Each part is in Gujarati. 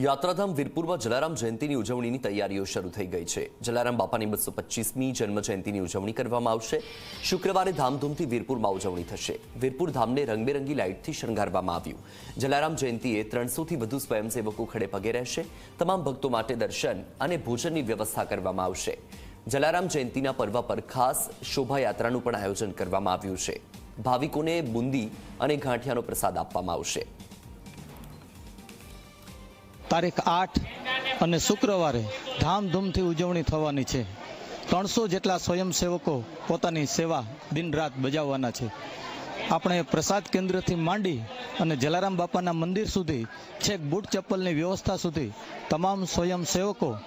યાત્રાધામ વીરપુરમાં જલારામ જયંતિની ઉજવણીની તૈયારીઓ શરૂ થઈ ગઈ છે. જલારામ બાપાની બસો પચીસમી જન્મ જયંતિની ઉજવણી કરવામાં આવશે. શુક્રવારે ધામધૂમથી વીરપુરમાં ઉજવણી થશે. વીરપુર ધામને રંગબેરંગી લાઇટથી શણગારવામાં આવ્યું. જલારામ જયંતિએ ત્રણસોથી વધુ સ્વયંસેવકો ખડે પગે રહેશે. તમામ ભક્તો માટે દર્શન અને ભોજનની વ્યવસ્થા કરવામાં આવશે. જલારામ જયંતિના પર્વ પર ખાસ શોભાયાત્રાનું પણ આયોજન કરવામાં આવ્યું છે. ભાવિકોને બુંદી અને ગાંઠિયાનો પ્રસાદ આપવામાં આવશે. તારીખ આઠ અને શુક્રવારે ધામધૂમથી ઉજવણી થવાની છે. ત્રણસો જેટલા સ્વયંસેવકો પોતાની સેવા દિન રાત બજાવવાના છે. આપણે પ્રસાદ કેન્દ્રથી માંડી અને જલારામ બાપાના મંદિર સુધી, છેક બૂટ ચપ્પલની વ્યવસ્થા સુધી તમામ સ્વયંસેવકો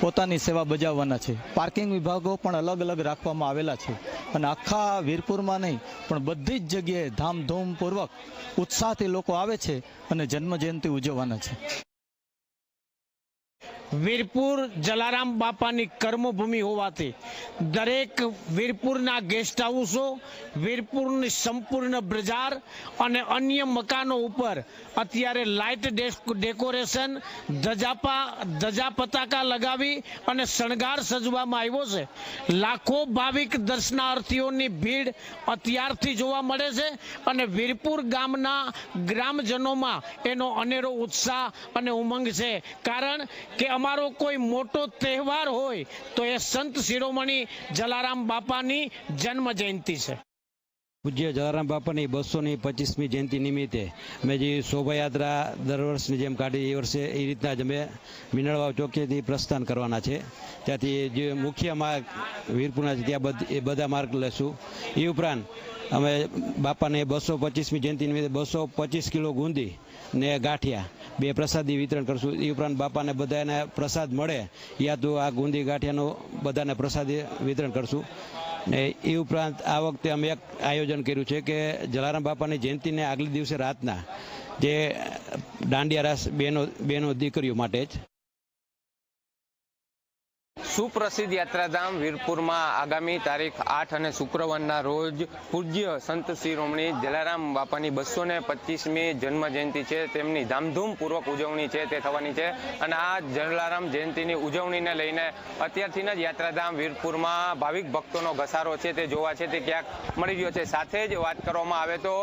પોતાની સેવા બજાવવાના છે. પાર્કિંગ વિભાગો પણ અલગ અલગ રાખવામાં આવેલા છે. અને આખા વીરપુરમાં નહીં, પણ બધી જ જગ્યાએ ધામધૂમપૂર્વક ઉત્સાહથી લોકો આવે છે અને જન્મ જયંતિ ઉજવવાના છે. વીરપુર જલારામ બાપાની કર્મભૂમિ હોવાથી દરેક વીરપુરના ગેસ્ટ હાઉસો વીરપુરની સંપૂર્ણ બજાર અને અન્ય મકાનો ઉપર અત્યારે લાઇટ ડેકોરેશન ધજાપા, ધજા પતાકા લગાવી અને શણગાર સજવામાં આવ્યો છે. લાખો ભાવિક દર્શનાર્થીઓની ભીડ અત્યારથી જોવા મળે છે અને વીરપુર ગામના ગ્રામજનોમાં એનો અનેરો ઉત્સાહ અને ઉમંગ છે. કારણ કે અમારો કોઈ મોટો તહેવાર હોય તો એ સંત શિરોમણી જલારામ બાપાની જન્મ જયંતિ છે. પૂજ્ય જલારામ બાપાની બસો ની પચીસમી જયંતિ નિમિત્તે અમે જે શોભાયાત્રા દર વર્ષની જેમ કાઢી, એ વર્ષે એ રીતના જ અમે મિનળવાવ ચોકીથી પ્રસ્થાન કરવાના છે. ત્યાંથી જે મુખ્ય માર્ગ વીરપુરના છે, ત્યાં એ બધા માર્ગ લેશું. એ ઉપરાંત અમે બાપાને બસો પચીસમી જયંતિ નિમિત્તે બસો પચીસ કિલો ગુંદી ને ગાંઠિયા બે પ્રસાદી વિતરણ કરશું. એ ઉપરાંત બાપાને બધાને પ્રસાદ મળે, યા તો આ ગુંદી ગાંઠિયાનું બધાને પ્રસાદી વિતરણ કરશું. ને એ ઉપરાંત આ વખતે અમે એક આયોજન કર્યું છે કે જલારામ બાપાની જયંતિને આગલે દિવસે રાતના જે દાંડિયા રાસ બેનો બેનો દીકરીઓ માટે જ સુપ્રસિદ્ધ યાત્રાધામ વીરપુરમાં આગામી તારીખ આઠ અને શુક્રવારના રોજ પૂજ્ય સંત શિરોમણી જલારામ બાપાની બસો ને પચીસમી જન્મ જયંતિ છે. તેમની ધામધૂમપૂર્વક ઉજવણી છે તે થવાની છે અને આ જલારામ જયંતિની ઉજવણીને લઈને અત્યારથી જ યાત્રાધામ વીરપુરમાં ભાવિક ભક્તોનો ઘસારો છે તે જોવા છે તે ક્યાંક મળી રહ્યો છે. સાથે જ વાત કરવામાં આવે તો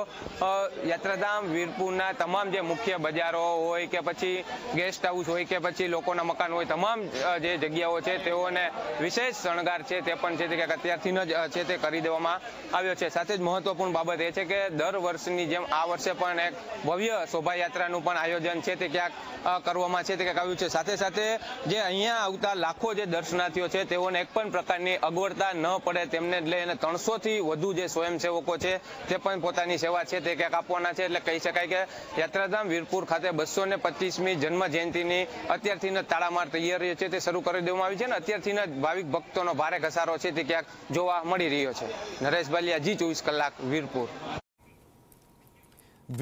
યાત્રાધામ વીરપુરના તમામ જે મુખ્ય બજારો હોય કે પછી ગેસ્ટ હાઉસ હોય કે પછી લોકોના મકાન હોય, તમામ જે જગ્યાઓ છે તેઓને વિશેષ શણગાર છે તે પણ છે ક્યાંક અત્યારથી જ છે તે કરી દેવામાં આવ્યો છે. સાથે જ મહત્વપૂર્ણ બાબત એ છે કે દર વર્ષની જેમ આ વર્ષે પણ એક ભવ્ય શોભાયાત્રાનું પણ આયોજન છે તે ક્યાંક કરવામાં છે તે ક્યાંક આવ્યું છે. સાથે સાથે જે અહીંયા આવતા લાખો જે દર્શનાર્થીઓ છે તેઓને એક પણ પ્રકારની અગવડતા ન પડે તેમને લઈને ત્રણસોથી વધુ જે સ્વયંસેવકો છે તે પણ પોતાની સેવા છે તે ક્યાંક આપવાના છે. એટલે કહી શકાય કે યાત્રાધામ વીરપુર ખાતે બસો ને પચીસમી જન્મ જયંતિની અત્યારથી તાળામાર તૈયારીઓ છે તે શરૂ કરી દેવામાં આવી છે ને જ ભાવિક ભક્તોનો ભારે ઘસારો છે તે ક્યાંક જોવા મળી રહ્યો છે. નરેશ બાલિયા, જી ચોવીસ કલાક, વીરપુર.